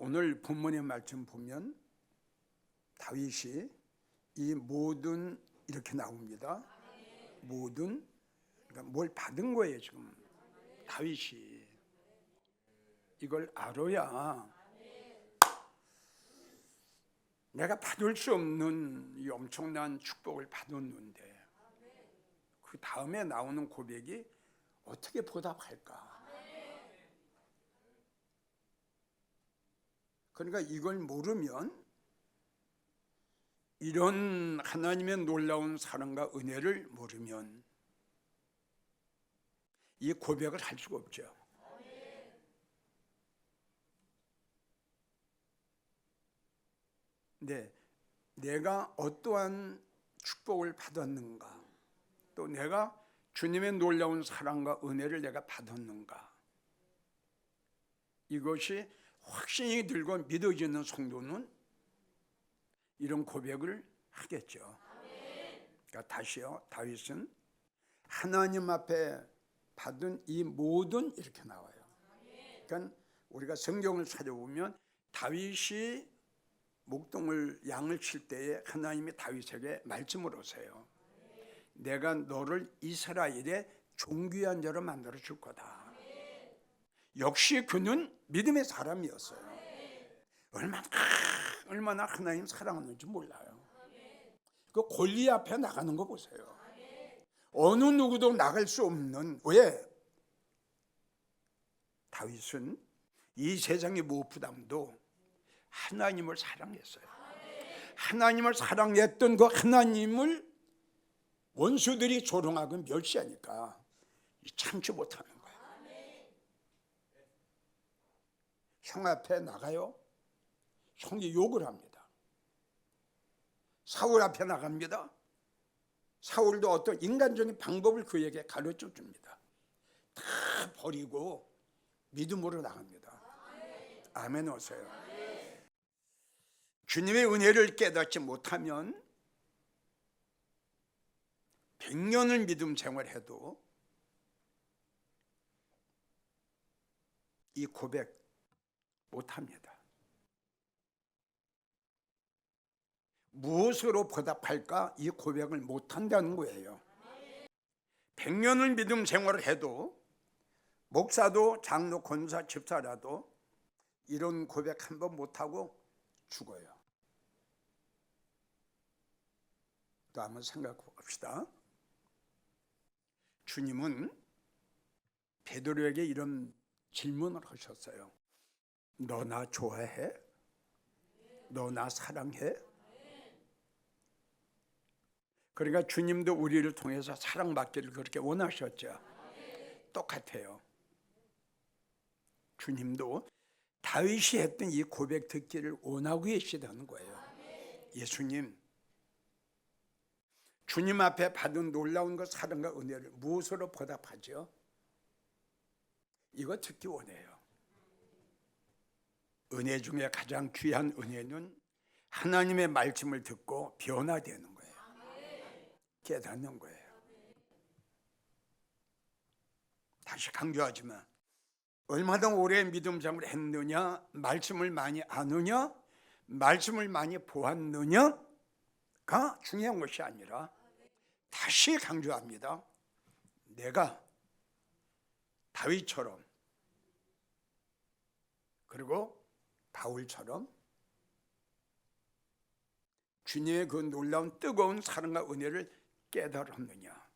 자, 오늘 본문의 말씀 보면 다윗이 이 모든 이렇게 나옵니다. 모든 그러니까 뭘 받은 거예요, 지금. 다윗이 이걸 알아야 내가 받을 수 없는 이 엄청난 축복을 받았는데 그 다음에 나오는 고백이 어떻게 보답할까? 그러니까 이걸 모르면 이런 하나님의 놀라운 사랑과 은혜를 모르면 이 고백을 할 수가 없죠. 네, 내가 어떠한 축복을 받았는가, 또 내가 주님의 놀라운 사랑과 은혜를 내가 받았는가, 이것이 확신이 들고 믿어지는 성도는 이런 고백을 하겠죠. 그러니까 다시요, 다윗은 하나님 앞에 받은 이 모든 이렇게 나와요. 그러니까 우리가 성경을 찾아보면 다윗이 목동을 양을 칠 때에 하나님이 다윗에게 말씀을 하세요. 내가 너를 이스라엘의 존귀한 자로 만들어 줄 거다. 역시 그는 믿음의 사람이었어요. 얼마나 얼마나 하나님 사랑하는지 몰라요. 그 골리 앞에 나가는 거 보세요. 어느 누구도 나갈 수 없는 왜 다윗은 이 세상의 무엇보다도 하나님을 사랑했어요. 하나님을 사랑했던 그 하나님을 원수들이 조롱하고 멸시하니까 참지 못하는 거예요. 형 앞에 나가요. 형이 욕을 합니다. 사울 앞에 나갑니다. 사울도 어떤 인간적인 방법을 그에게 가르쳐 줍니다. 다 버리고 믿음으로 나갑니다. 아멘 오세요. 주님의 은혜를 깨닫지 못하면 100년을 믿음 생활해도 이 고백 못합니다. 무엇으로 보답할까? 이 고백을 못한다는 거예요. 100년을 믿음 생활을 해도 목사도 장로 권사 집사라도 이런 고백 한 번 못하고 죽어요. 또 한번 생각해 봅시다. 주님은 베드로에게 이런 질문을 하셨어요. 너 나 좋아해? 너 나 사랑해? 그러니까 주님도 우리를 통해서 사랑받기를 그렇게 원하셨죠. 똑같아요. 주님도 다윗이 했던 이 고백 듣기를 원하고 계시다는 거예요. 예수님, 주님 앞에 받은 놀라운 것 사랑과 은혜를 무엇으로 보답하죠? 이거 듣기 원해요. 은혜 중에 가장 귀한 은혜는 하나님의 말씀을 듣고 변화되는 거예요. 깨닫는 거예요. 다시 강조하지만 얼마나 오래 믿음 생활을 했느냐, 말씀을 많이 아느냐, 말씀을 많이 보았느냐가 중요한 것이 아니라 다시 강조합니다. 내가 다윗처럼 그리고 바울처럼 주님의 그 놀라운 뜨거운 사랑과 은혜를 깨달았느냐.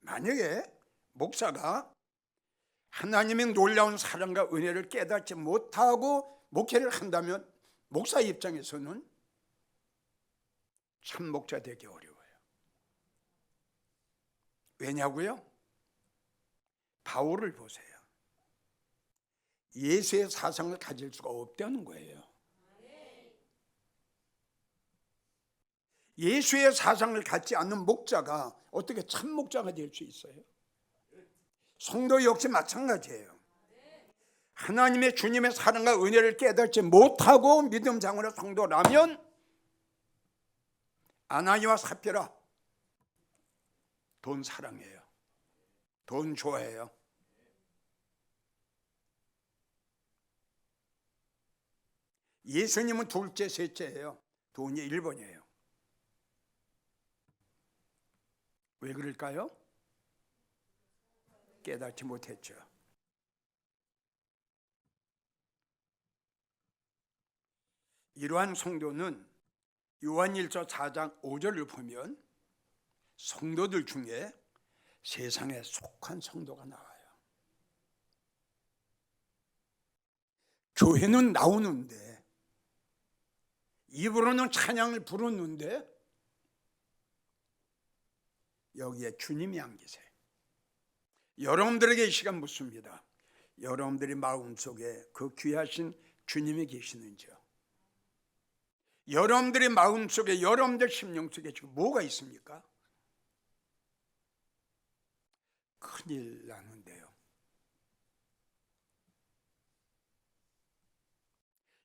만약에 목사가 하나님의 놀라운 사랑과 은혜를 깨닫지 못하고 목회를 한다면 목사 입장에서는 참 목자 되기 어려워요. 왜냐고요? 바울을 보세요. 예수의 사상을 가질 수가 없다는 거예요. 예수의 사상을 갖지 않는 목자가 어떻게 참 목자가 될 수 있어요? 성도 역시 마찬가지예요. 하나님의 주님의 사랑과 은혜를 깨닫지 못하고 믿음 장으로 성도라면 아나니와 사피라 돈 사랑해요. 돈 좋아해요. 예수님은 둘째, 셋째예요. 돈이 1번이에요. 왜 그럴까요? 깨닫지 못했죠. 이러한 성도는 요한일서 4장 5절을 보면 성도들 중에 세상에 속한 성도가 나와요. 교회는 나오는데 입으로는 찬양을 부르는데 여기에 주님이 안 계세요. 여러분들에게 이 시간 묻습니다. 여러분들의 마음속에 그 귀하신 주님이 계시는지요? 여러분들의 마음속에 여러분들 심령 속에 지금 뭐가 있습니까? 큰일 나는데요.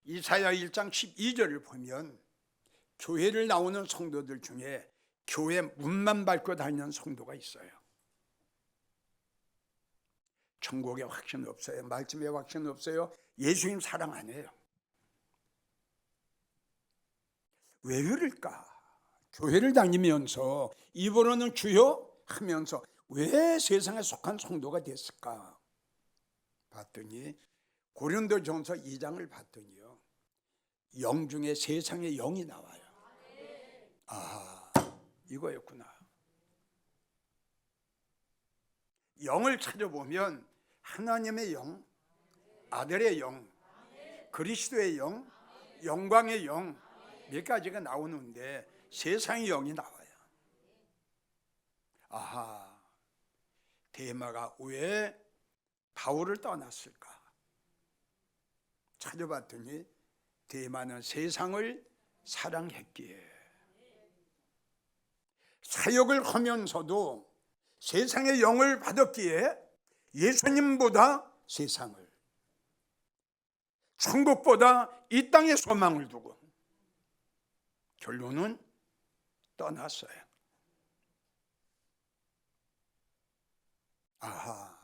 이사야 1장 12절을 보면 교회를 나오는 성도들 중에 교회 문만 밟고 다니는 성도가 있어요. 천국에 확신 없어요. 말씀에 확신 없어요. 예수님 사랑 안 해요. 왜 그럴까? 교회를 다니면서 입으로는 주여 하면서 왜 세상에 속한 성도가 됐을까? 봤더니 고린도전서 2장을 봤더니요. 영 중에 세상의 영이 나와요. 아, 이거였구나. 영을 찾아보면 하나님의 영, 아들의 영, 그리스도의 영, 영광의 영 몇 가지가 나오는데 세상의 영이 나와요. 아하, 대마가 왜 바울을 떠났을까? 찾아봤더니 대마는 세상을 사랑했기에 사역을 하면서도 세상의 영을 받았기에 예수님보다 세상을 천국보다 이 땅의 소망을 두고 결론은 떠났어요. 아하,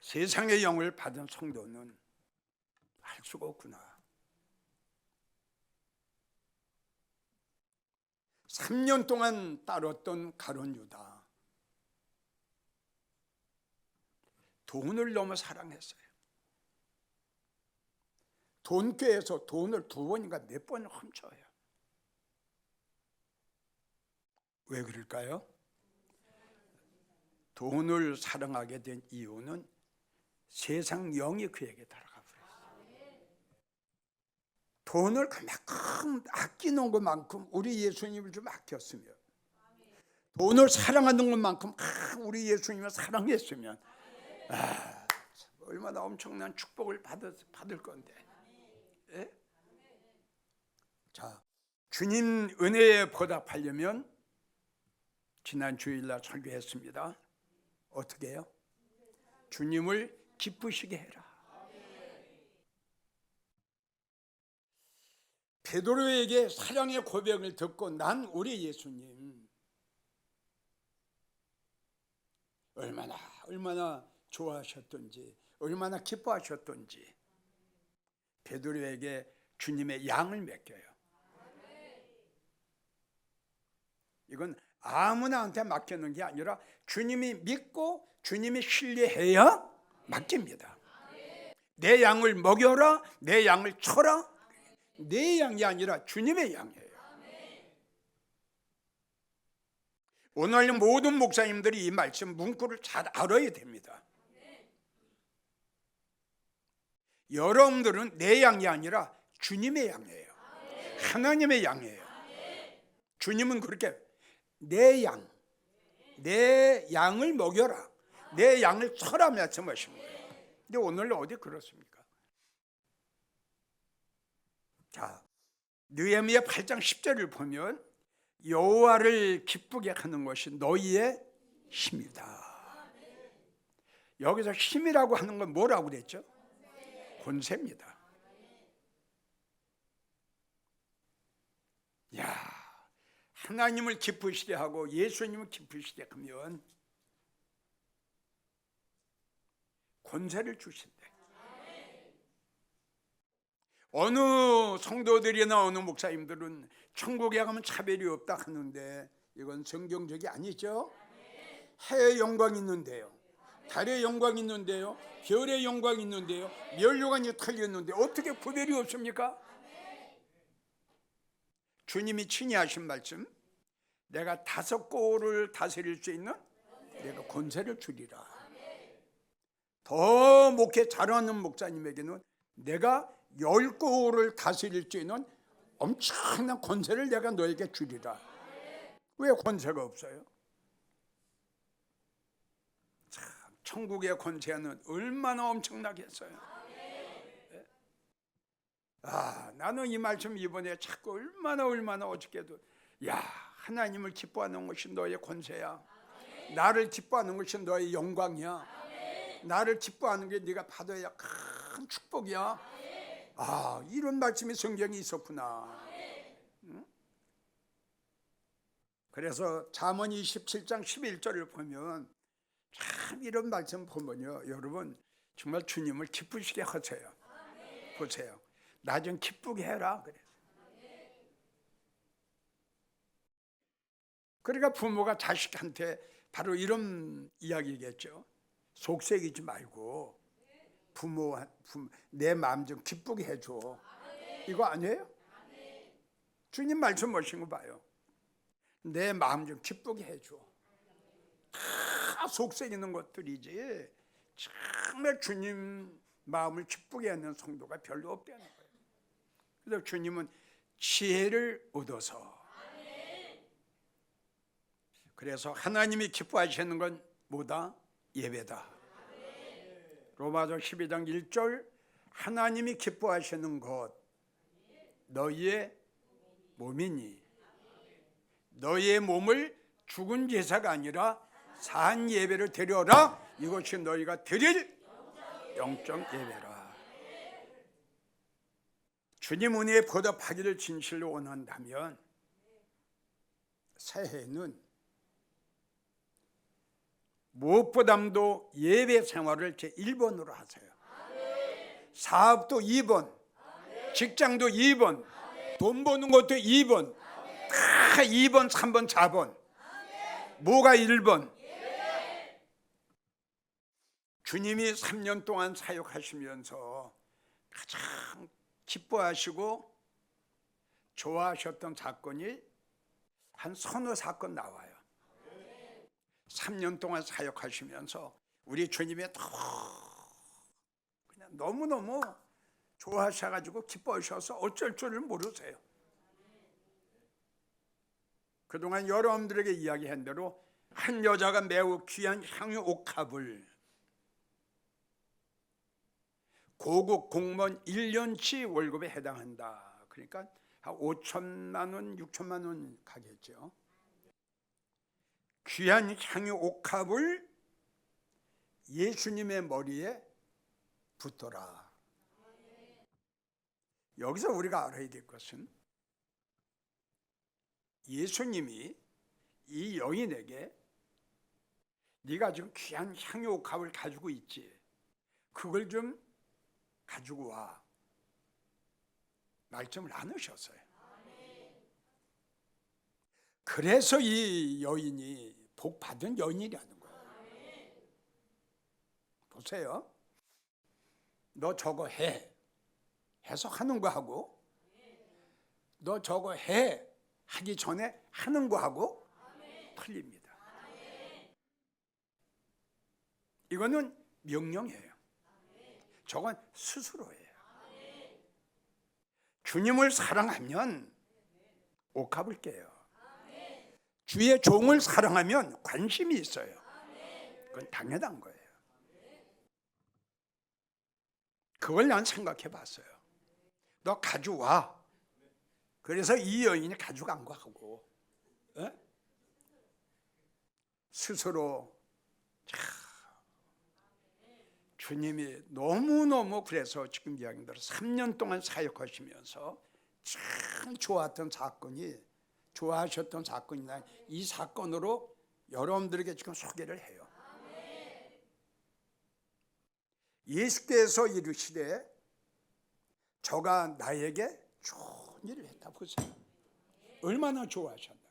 세상의 영을 받은 성도는 할 수가 없구나. 3년 동안 따랐던 가론 유다. 돈을 너무 사랑했어요. 돈꾀에서 돈을 두 번인가 몇 번 훔쳐요. 왜 그럴까요? 돈을 사랑하게 된 이유는 세상 영이 그에게 버렸어요. 돈을 그만큼 아끼는 것만큼 우리 예수님을 좀 아꼈으면 돈을 사랑하는 것만큼 아, 우리 예수님을 사랑했으면 아, 얼마나 엄청난 축복을 받을, 받을 건데 예? 자 주님 은혜에 보답하려면 지난 주일날 설교했습니다 어떻게 해요? 주님을 기쁘시게 해라. 베드로에게 사랑의 고백을 듣고 난 우리 예수님 얼마나 얼마나 좋아하셨던지 얼마나 기뻐하셨던지 베드로에게 주님의 양을 맡겨요. 이건 아무나한테 맡기는 게 아니라 주님이 믿고 주님이 신뢰해야 맡깁니다. 내 양을 먹여라, 내 양을 쳐라. 내 양이 아니라 주님의 양이에요. 오늘 모든 목사님들이 이 말씀 문구를 잘 알아야 됩니다. 여러분들은 내 양이 아니라 주님의 양이에요. 하나님의 양이에요. 주님은 그렇게 내 양, 내 양을 먹여라. 내 양을 쳐라 말씀하신 거예요. 근데 오늘 어디 그렇습니까? 자, 느헤미야 8장 10절을 보면 여호와를 기쁘게 하는 것이 너희의 힘이다. 여기서 힘이라고 하는 건 뭐라고 그랬죠? 권세입니다. 야, 하나님을 기쁘시게 하고 예수님을 기쁘시게 하면 권세를 주신대. 어느 성도들이나 어느 목사님들은 천국에 가면 차별이 없다 하는데 이건 성경적이 아니죠. 해의 영광 있는데요. 달의 영광 있는데요. 별의 영광 있는데요. 멸류관이 털렸는데 어떻게 구별이 없습니까? 주님이 친히 하신 말씀 내가 다섯 골을 다스릴 수 있는 내가 권세를 주리라. 더 목회 잘하는 목사님에게는 내가 열 골을 다스릴 수 있는 엄청난 권세를 내가 너에게 주리라. 왜 권세가 없어요? 참, 천국의 권세는 얼마나 엄청나겠어요. 예? 아, 나는 이 말씀 이번에 자꾸 얼마나 얼마나 어저께도 야 하나님을 기뻐하는 것이 너의 권세야. 나를 기뻐하는 것이 너의 영광이야. 나를 기뻐하는 게 네가 받아야 큰 축복이야. 아 이런 말씀이 성경에 있었구나. 응? 그래서 잠언 27장 11절을 보면 참 이런 말씀 보면요, 여러분 정말 주님을 기쁘시게 하세요. 보세요. 나 좀 기쁘게 해라 그래. 그러니까 부모가 자식한테 바로 이런 이야기겠죠. 속색이지 말고 부모, 내 마음 좀 기쁘게 해줘. 이거 아니에요? 주님 말씀 오신 거 봐요. 내 마음 좀 기쁘게 해줘. 다 속색이는 것들이지. 정말 주님 마음을 기쁘게 하는 성도가 별로 없다는 거예요. 그래서 주님은 지혜를 얻어서 그래서 하나님이 기뻐하시는 건 뭐다? 예배다. 로마서 12장 1절 하나님이 기뻐하시는 것 너희의 몸이니. 너희의 몸을 죽은 제사가 아니라 산 예배를 드려라. 이것이 너희가 드릴 영적 예배라. 주님 은혜에 보답하기를 진실로 원한다면 새해는 무엇보다도 예배 생활을 제 1번으로 하세요. 사업도 2번, 직장도 2번, 돈 버는 것도 2번, 다 2번, 3번, 4번. 뭐가 1번? 주님이 3년 동안 사역하시면서 가장 기뻐하시고 좋아하셨던 사건이 한 서너 사건 나와요. 3년 동안 사역하시면서 우리 주님이 그냥 너무너무 좋아하셔가지고 기뻐하셔서 어쩔 줄을 모르세요. 그동안 여러분들에게 이야기한 대로 한 여자가 매우 귀한 향유 옥합을 고급 공무원 1년치 월급에 해당한다. 그러니까 한 5천만 원, 6천만 원 가겠죠. 귀한 향유 옥합을 예수님의 머리에 붓더라. 여기서 우리가 알아야 될 것은 예수님이 이 여인에게 네가 지금 귀한 향유 옥합을 가지고 있지. 그걸 좀 가지고 와. 말씀을 안 하셨어요. 그래서 이 여인이 복 받은 여인이라는 거예요. 보세요. 너 저거 해. 해서 하는 거 하고 너 저거 해. 하기 전에 하는 거 하고 틀립니다. 이거는 명령이에요. 저건 스스로예요. 주님을 사랑하면 옥합을 깨요. 주의 종을 사랑하면 관심이 있어요. 그건 당연한 거예요. 그걸 난 생각해 봤어요. 너 가져와. 그래서 이 여인이 가져간 거 하고 에? 스스로 참 주님이 너무너무 그래서 지금 이야기 대로 3년 동안 사역하시면서 참 좋았던 사건이 좋아하셨던 사건이나 이 사건으로 여러분들에게 지금 소개를 해요. 예수께서 이르시되 저가 나에게 좋은 일을 했다 보세요. 얼마나 좋아하셨나.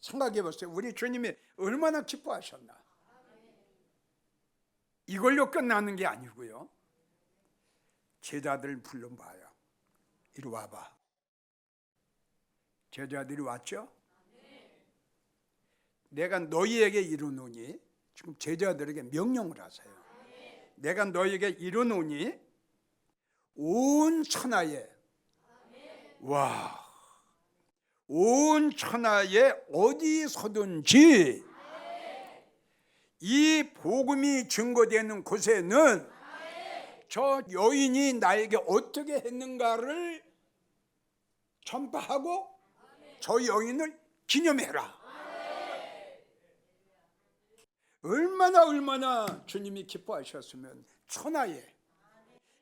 생각해 보세요. 우리 주님이 얼마나 기뻐하셨나. 이걸로 끝나는 게 아니고요. 제자들 불러봐요. 이리 와봐. 제자들이 왔죠? 내가 너희에게 이르노니 지금 제자들에게 명령을 하세요. 내가 너희에게 이르노니 온 천하에 와, 온 천하에 어디서든지 이 복음이 증거되는 곳에는 저 여인이 나에게 어떻게 했는가를 전파하고 저 여인을 기념해라. 얼마나 얼마나 주님이 기뻐하셨으면 천하에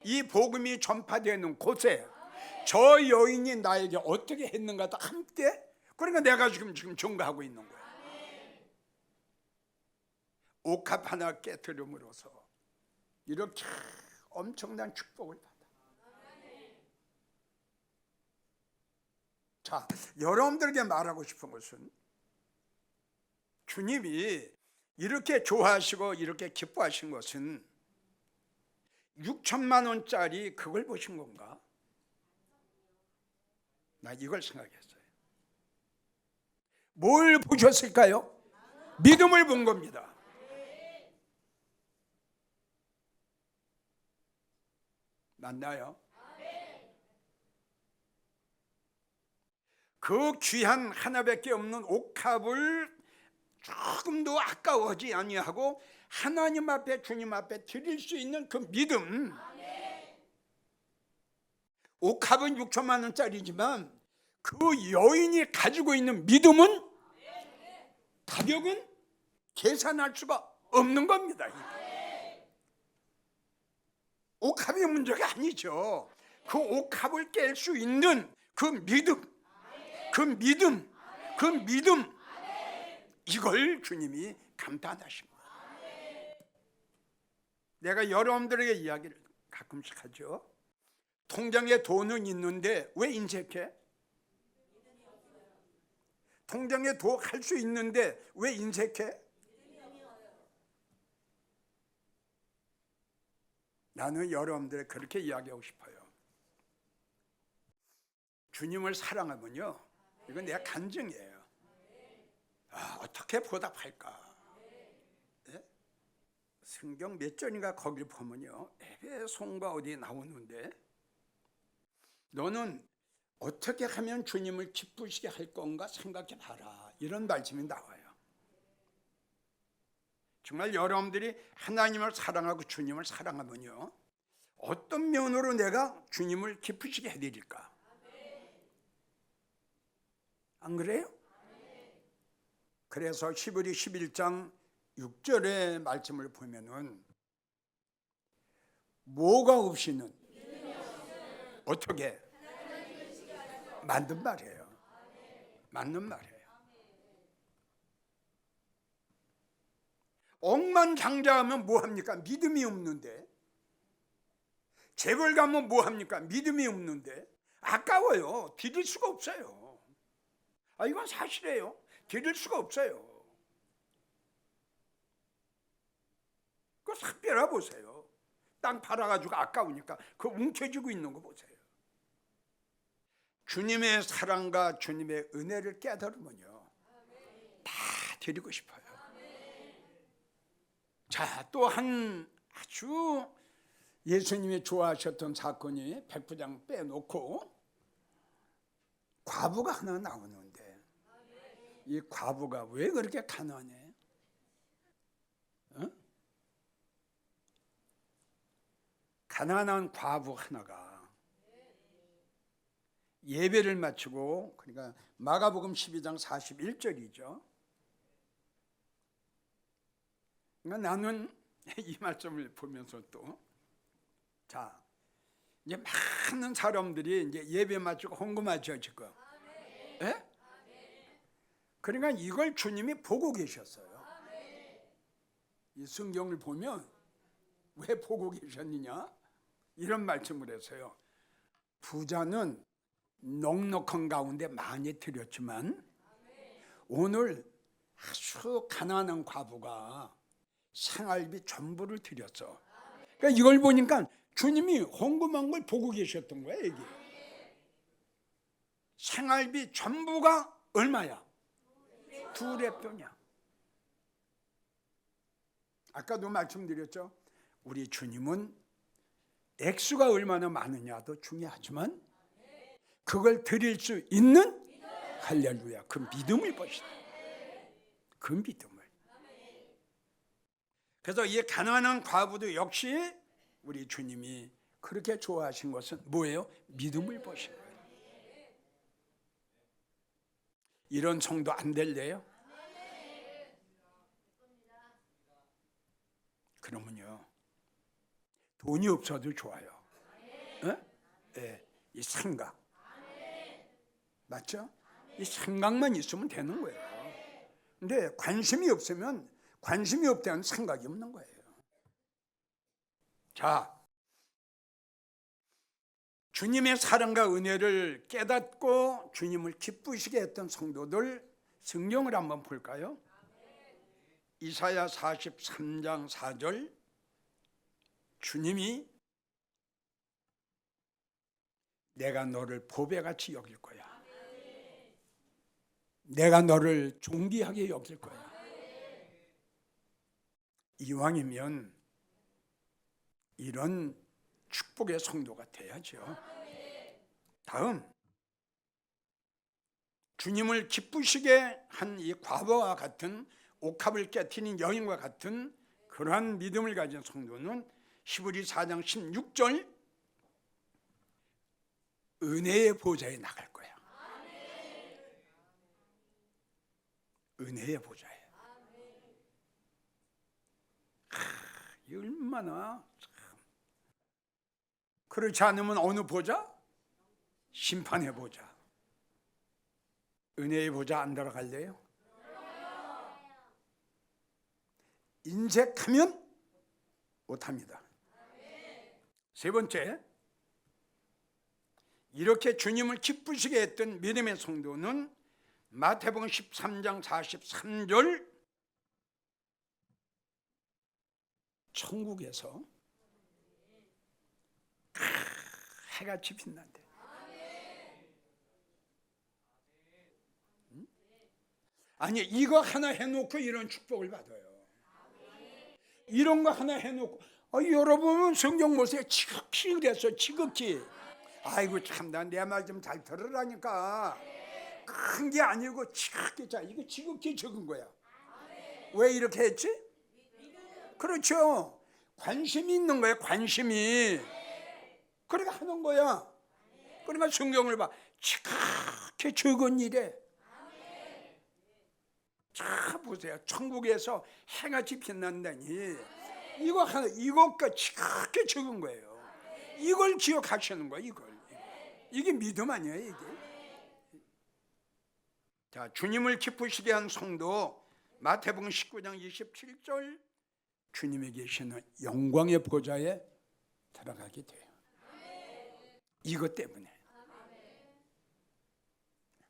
이 복음이 전파되는 곳에 저 여인이 나에게 어떻게 했는가도 함께 그러니까 내가 지금 지금 증거하고 있는 거야. 옥합 하나 깨뜨림으로써 이렇게 엄청난 축복을 받아. 자, 여러분들에게 말하고 싶은 것은 주님이 이렇게 좋아하시고 이렇게 기뻐하신 것은 6천만 원짜리 그걸 보신 건가? 나 이걸 생각했어요. 뭘 보셨을까요? 믿음을 본 겁니다. 맞나요? 그 귀한 하나밖에 없는 옥합을 조금도 아까워하지 아니하고 하나님 앞에 주님 앞에 드릴 수 있는 그 믿음. 옥합은 6천만 원짜리지만 그 여인이 가지고 있는 믿음은 가격은 계산할 수가 없는 겁니다. 옥합이 문제가 아니죠. 그 옥합을 깰 수 있는 그 믿음, 그 믿음, 그 믿음, 이걸 주님이 거예요. 내가 여러분들에게 이야기를 가끔씩 하죠. 통장에 돈은 있는데 왜 인색해? 통장에 돈할수 있는데 왜 인색해? 나는 여러분들 그렇게 이야기하고 싶어요. 주님을 사랑하면요, 이건 내 간증이에요. 아, 어떻게 보답할까? 예? 성경 몇 절인가 거길 보면요, 에베송과 어디 나오는데 너는 어떻게 하면 주님을 기쁘시게 할 건가 생각해 봐라. 이런 말씀이 나와요. 정말 여러분들이 하나님을 사랑하고 주님을 사랑하면요. 어떤 면으로 내가 주님을 기쁘시게 해드릴까? 안 그래요? 그래서 시브리 11장 6절의 말씀을 보면은 뭐가 없이는 어떻게 맞는 말이에요. 맞는 말이에요. 억만장자하면 뭐 합니까? 믿음이 없는데. 재벌 가면 뭐 합니까? 믿음이 없는데. 아까워요. 드릴 수가 없어요. 아 이건 사실이에요. 드릴 수가 없어요. 그거 싹 빼라 보세요. 땅 팔아가지고 아까우니까 그 뭉쳐지고 있는 거 보세요. 주님의 사랑과 주님의 은혜를 깨달으면요 다 드리고 싶어요. 자, 또 한 아주 예수님이 좋아하셨던 사건이 백부장 빼놓고 과부가 하나 나오는데 이 과부가 왜 그렇게 가난해? 어? 가난한 과부 하나가 예배를 마치고 그러니까 마가복음 12장 41절이죠. 그러니까 나는 이 말씀을 보면서 또 자, 이제 많은 사람들이 이제 예배 마치고 헌금하죠, 지금. 예? 그러니까 이걸 주님이 보고 계셨어요. 이 성경을 보면 왜 보고 계셨느냐? 이런 말씀을 했어요. 부자는 넉넉한 가운데 많이 드렸지만 오늘 아주 가난한 과부가 생활비 전부를 드렸어. 그러니까 이걸 보니까 주님이 헌금한 걸 보고 계셨던 거야 이게. 생활비 전부가 얼마야? 두 랩돈이야. 아까도 말씀드렸죠. 우리 주님은 액수가 얼마나 많으냐도 중요하지만 그걸 드릴 수 있는 할렐루야 그 믿음을 보시다. 그 믿음을. 그래서 이 가난한 과부도 역시 우리 주님이 그렇게 좋아하신 것은 뭐예요? 믿음을 거예요. 이런 성도 안 될래요? 그러면요 돈이 없어도 좋아요. 예? 예, 이 생각 맞죠? 이 생각만 있으면 되는 거예요. 근데 관심이 없으면 관심이 없다는 생각이 없는 거예요. 자, 주님의 사랑과 은혜를 깨닫고 주님을 기쁘시게 했던 성도들 성경을 한번 볼까요? 이사야 43장 4절 주님이 내가 너를 보배같이 여길 거야. 내가 너를 존귀하게 여길 거야. 이왕이면 이런 축복의 성도가 돼야죠. 다음 주님을 기쁘시게 한 이 과거와 같은 옥합을 깨트린 여인과 같은 그러한 믿음을 가진 성도는 히브리 4장 16절 은혜의 보좌에 나갈 거야. 은혜의 보좌에. 하, 이 얼마나 참. 그렇지 않으면 어느 보좌? 심판의 보좌. 은혜의 보좌 안 들어갈래요? 인색하면 못합니다. 세 번째, 이렇게 주님을 기쁘시게 했던 믿음의 성도는 마태복음 13장 43절 천국에서 크, 해같이 빛난대. 응? 아니 이거 하나 해놓고 이런 축복을 받아요. 이런 거 하나 해놓고 아, 여러분은 성경 보세요. 지극히 그랬어. 지극히. 아이고 참나 내 말 좀 잘 들으라니까. 큰 게 아니고 지극히 자 이거 지극히 적은 거야. 왜 이렇게 했지? 그렇죠. 관심이 있는 거야. 관심이. 그러니까 하는 거야. 그러니까 성경을 봐. 지극히 적은 일에. 자 보세요. 천국에서 해같이 빛난다니. 이거 하나 이것까 지극히 적은 거예요. 이걸 기억하시는 거야. 이걸. 이게 믿음 아니에요. 이게. 자 주님을 기쁘시게 한 성도 마태복음 19장 27절 주님이 계시는 영광의 보좌에 들어가게 돼요. 이것 때문에.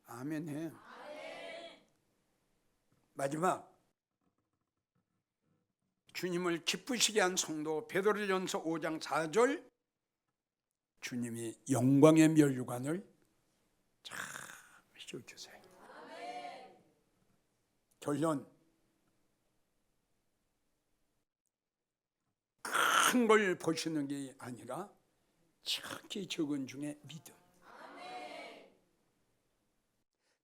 아멘 해. 마지막 주님을 기쁘시게 한 성도 베드로전서 5장 4절 주님이 영광의 멸류관을 잘 씌워주세요. 결론 큰 걸 보시는 게 아니라 지극히 적은 중에 믿음.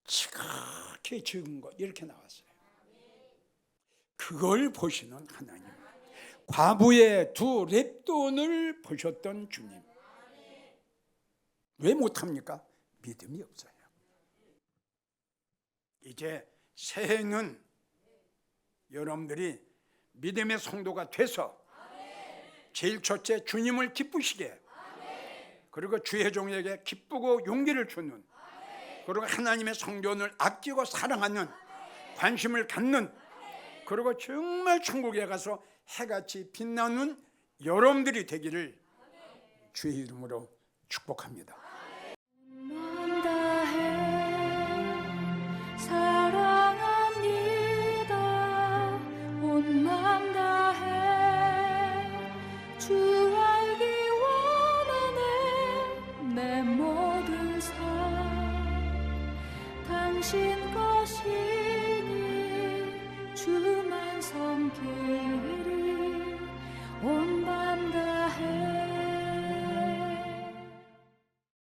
지극히 적은 것 이렇게 나왔어요. 그걸 보시는 하나님. 과부의 두 랩돈을 보셨던 주님. 왜 못합니까? 믿음이 없어요. 이제 새해는 여러분들이 믿음의 성도가 돼서 제일 첫째 주님을 기쁘시게 그리고 주의 종에게 기쁘고 용기를 주는 그리고 하나님의 성전을 아끼고 사랑하는 관심을 갖는 그리고 정말 천국에 가서 해같이 빛나는 여러분들이 되기를 주의 이름으로 축복합니다.